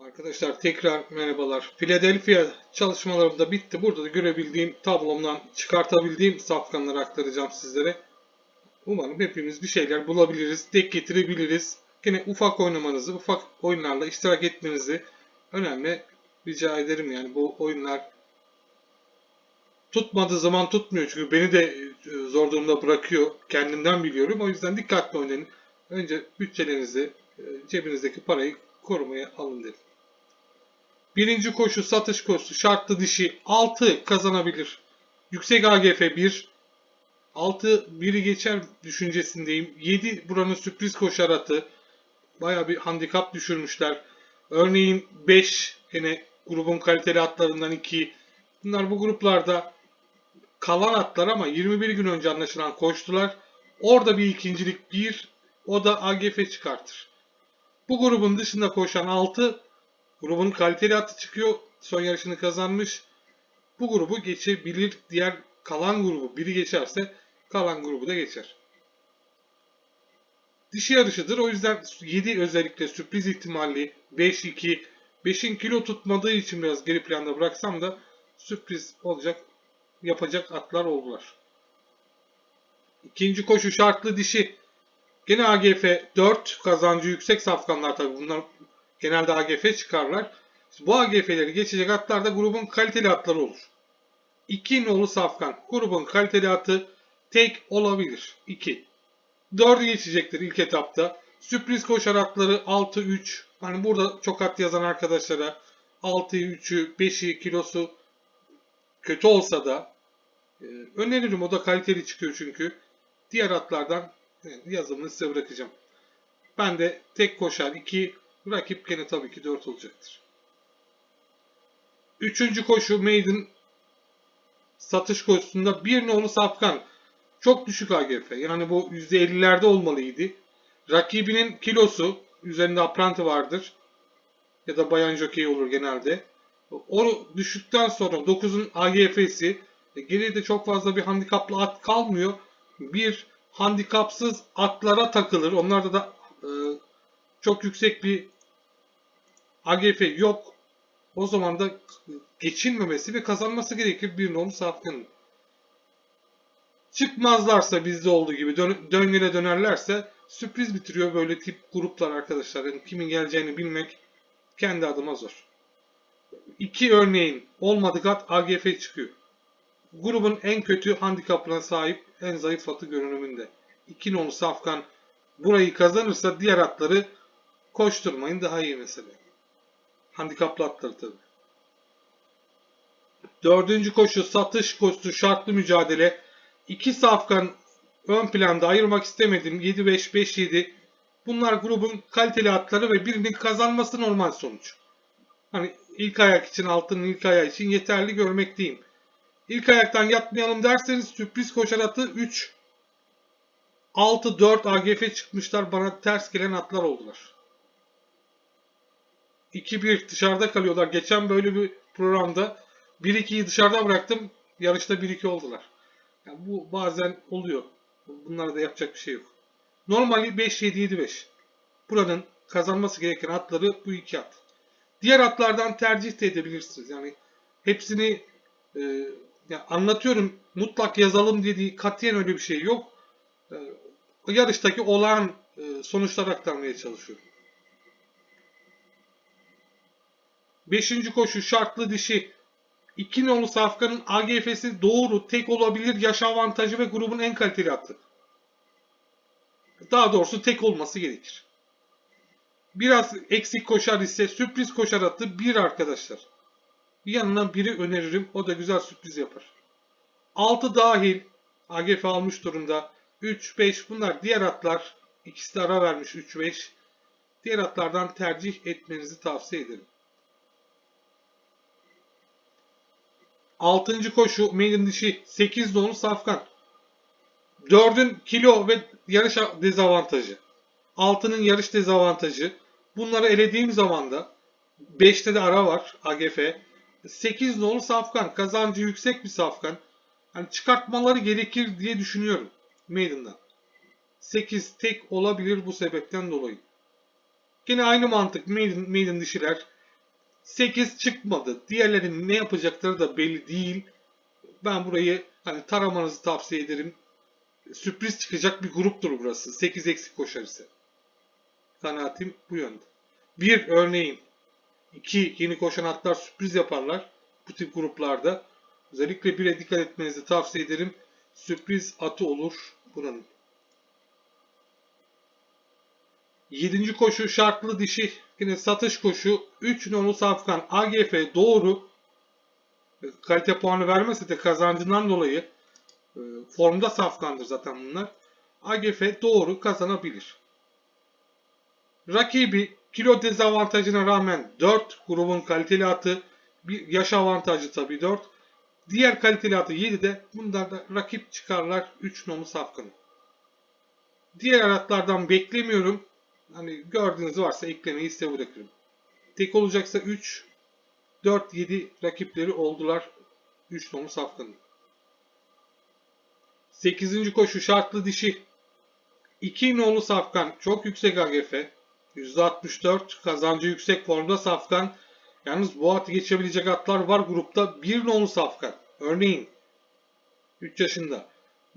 Arkadaşlar tekrar merhabalar. Philadelphia çalışmalarım da bitti. Burada da görebildiğim tablomdan çıkartabildiğim safkanları aktaracağım sizlere. Umarım hepimiz bir şeyler bulabiliriz, denk getirebiliriz. Yine ufak oynamanızı, ufak oyunlarla iştirak etmenizi önemli rica ederim. Yani bu oyunlar tutmadığı zaman tutmuyor çünkü beni de e, zor durumda bırakıyor. Kendimden biliyorum. O yüzden dikkatli oynayın. Önce bütçelerinizi, e, cebinizdeki parayı korumaya alın dedim. Birinci koşu satış koşusu şartlı dişi 6 kazanabilir. Yüksek AGF 1. 6 biri geçer düşüncesindeyim. 7 buranın sürpriz koşar atı. Baya bir handikap düşürmüşler. Örneğin 5 yine grubun kaliteli atlarından 2. Bunlar bu gruplarda kalan atlar ama 21 gün önce anlaşılan koştular. Orada bir ikincilik 1. O da AGF çıkartır. Bu grubun dışında koşan 6 grubun kaliteli atı çıkıyor. Son yarışını kazanmış. Bu grubu geçebilir. Diğer kalan grubu biri geçerse kalan grubu da geçer. Dişi yarışıdır. O yüzden 7 özellikle sürpriz ihtimalli 5-2 5'in kilo tutmadığı için biraz geri planda bıraksam da sürpriz olacak yapacak atlar oldular. İkinci koşu şartlı dişi. Gene AGF 4 kazancı yüksek safkanlar tabi bunlar genelde AGF çıkarlar. Bu AGF'leri geçecek atlar da grubun kaliteli atları olur. 2 nolu safkan. Grubun kaliteli atı tek olabilir. 2. 4'ü geçecektir ilk etapta. Sürpriz koşar atları 6-3. Hani burada çok at yazan arkadaşlara 6'yı 3'ü 5'i kilosu kötü olsa da e, öneririm. O da kaliteli çıkıyor çünkü. Diğer atlardan yazımını size bırakacağım. Ben de tek koşar 2 rakip gene tabii ki 4 olacaktır. Üçüncü koşu Maiden satış koşusunda bir nolu safkan. Çok düşük AGF. Yani bu %50'lerde olmalıydı. Rakibinin kilosu üzerinde apranti vardır. Ya da bayan jockey olur genelde. O düştükten sonra 9'un AGF'si e, geriye de çok fazla bir handikaplı at kalmıyor. Bir handikapsız atlara takılır. Onlarda da e, çok yüksek bir AGF yok. O zaman da geçilmemesi ve kazanması gerekir bir nolu safkanın. Çıkmazlarsa bizde olduğu gibi dön döngüne dönerlerse sürpriz bitiriyor böyle tip gruplar arkadaşlar. Yani kimin geleceğini bilmek kendi adıma zor. İki örneğin olmadık at AGF çıkıyor. Grubun en kötü handikapına sahip en zayıf atı görünümünde. İki nolu safkan burayı kazanırsa diğer atları koşturmayın daha iyi mesele. Handikaplı atları tabi. Dördüncü koşu satış koşusu şartlı mücadele. İki safkan ön planda ayırmak istemedim. 7-5-5-7. Bunlar grubun kaliteli atları ve birinin kazanması normal sonuç. Hani ilk ayak için altının ilk ayağı için yeterli görmekteyim. İlk ayaktan yatmayalım derseniz sürpriz koşar atı 3 6-4 AGF çıkmışlar. Bana ters gelen atlar oldular. 2-1 dışarıda kalıyorlar. Geçen böyle bir programda 1-2'yi dışarıda bıraktım. Yarışta 1-2 oldular. Yani bu bazen oluyor. Bunlara da yapacak bir şey yok. Normali 5-7-7-5. Buranın kazanması gereken atları bu iki at. Diğer atlardan tercih de edebilirsiniz. Yani hepsini e, yani anlatıyorum mutlak yazalım dediği katiyen öyle bir şey yok. E, yarıştaki olağan e, sonuçlar aktarmaya çalışıyorum. Beşinci koşu şartlı dişi. İki nolu safkanın AGF'si doğru tek olabilir yaş avantajı ve grubun en kaliteli atı. Daha doğrusu tek olması gerekir. Biraz eksik koşar ise sürpriz koşar atı bir arkadaşlar. Yanına biri öneririm. O da güzel sürpriz yapar. 6 dahil. AGF almış durumda. 3, 5 bunlar diğer atlar. İkisi de ara vermiş 3, 5. Diğer atlardan tercih etmenizi tavsiye ederim. 6. koşu maiden dişi 8 donu safkan. 4'ün kilo ve yarış dezavantajı. 6'nın yarış dezavantajı. Bunları elediğim zaman da 5'te de ara var AGF. 8 nolu safkan. Kazancı yüksek bir safkan. Yani çıkartmaları gerekir diye düşünüyorum Maiden'dan. 8 tek olabilir bu sebepten dolayı. Yine aynı mantık Maiden, Maiden dişiler. 8 çıkmadı. Diğerlerinin ne yapacakları da belli değil. Ben burayı hani taramanızı tavsiye ederim. Sürpriz çıkacak bir gruptur burası. 8 eksik koşar ise. Kanaatim bu yönde. Bir örneğin. İki yeni koşan atlar sürpriz yaparlar. Bu tip gruplarda. Özellikle 1'e dikkat etmenizi tavsiye ederim. Sürpriz atı olur buranın. 7. koşu şartlı dişi. Yine satış koşu. 3 nolu safkan. AGF doğru. Kalite puanı vermese de kazancından dolayı e, formda safkandır zaten bunlar. AGF doğru kazanabilir. Rakibi kilo dezavantajına rağmen 4 grubun kaliteli atı, bir yaş avantajı tabii 4. Diğer kaliteli atı 7'de bunlar da rakip çıkarlar 3 nolu safkanı. Diğer atlardan beklemiyorum. Hani gördüğünüz varsa eklemeyi size bırakırım. Tek olacaksa 3, 4, 7 rakipleri oldular 3 nolu safkanın. 8. koşu şartlı dişi. 2 nolu safkan çok yüksek AGF. %64 kazancı yüksek formda safkan. Yalnız bu atı geçebilecek atlar var grupta. 1 nolu safkan. Örneğin 3 yaşında.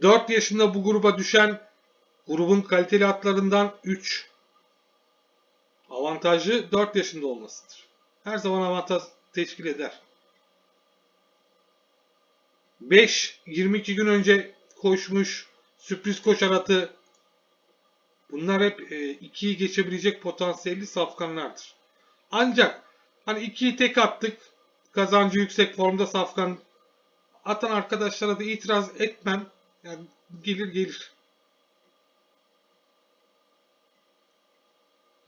4 yaşında bu gruba düşen grubun kaliteli atlarından 3. Avantajı 4 yaşında olmasıdır. Her zaman avantaj teşkil eder. 5 22 gün önce koşmuş sürpriz koşar atı bunlar hep 2'yi geçebilecek potansiyelli safkanlardır. Ancak hani 2'yi tek attık kazancı yüksek formda safkan atan arkadaşlara da itiraz etmem. Yani gelir gelir.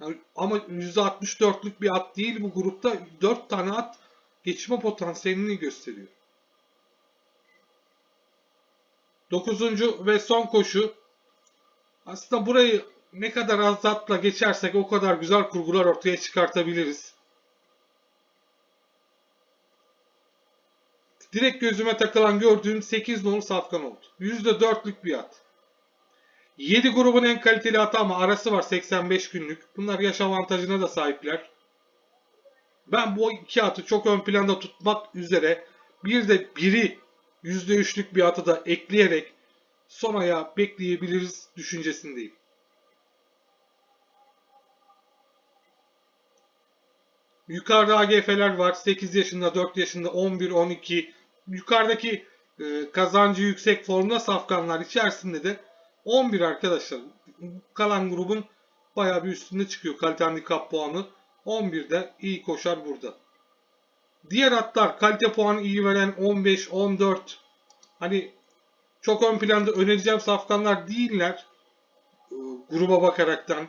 Yani ama %64'lük bir at değil bu grupta 4 tane at geçme potansiyelini gösteriyor. Dokuzuncu ve son koşu. Aslında burayı ne kadar az atla geçersek o kadar güzel kurgular ortaya çıkartabiliriz. Direkt gözüme takılan gördüğüm 8 nolu safkan oldu. %4'lük bir at. 7 grubun en kaliteli atı ama arası var 85 günlük. Bunlar yaş avantajına da sahipler. Ben bu iki atı çok ön planda tutmak üzere bir de biri %3'lük bir atı da ekleyerek son ayağı bekleyebiliriz düşüncesindeyim. Yukarıda AGF'ler var. 8 yaşında, 4 yaşında, 11, 12. Yukarıdaki e, kazancı yüksek formda safkanlar içerisinde de 11 arkadaşlar. Kalan grubun bayağı bir üstünde çıkıyor kalite handikap puanı. 11'de iyi koşar burada. Diğer atlar kalite puanı iyi veren 15, 14. Hani çok ön planda önereceğim safkanlar değiller. Ee, gruba bakaraktan.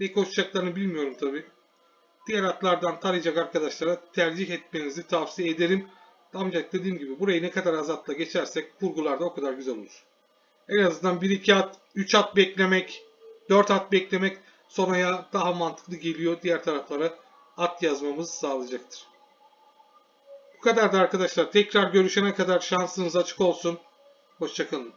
Ne koşacaklarını bilmiyorum tabi. Diğer atlardan tarayacak arkadaşlara tercih etmenizi tavsiye ederim. Ancak dediğim gibi burayı ne kadar az atla geçersek kurgularda o kadar güzel olur. En azından 1-2 at, 3 at beklemek, 4 at beklemek sonraya daha mantıklı geliyor. Diğer taraflara at yazmamızı sağlayacaktır. Bu kadar da arkadaşlar. Tekrar görüşene kadar şansınız açık olsun. Hoşçakalın.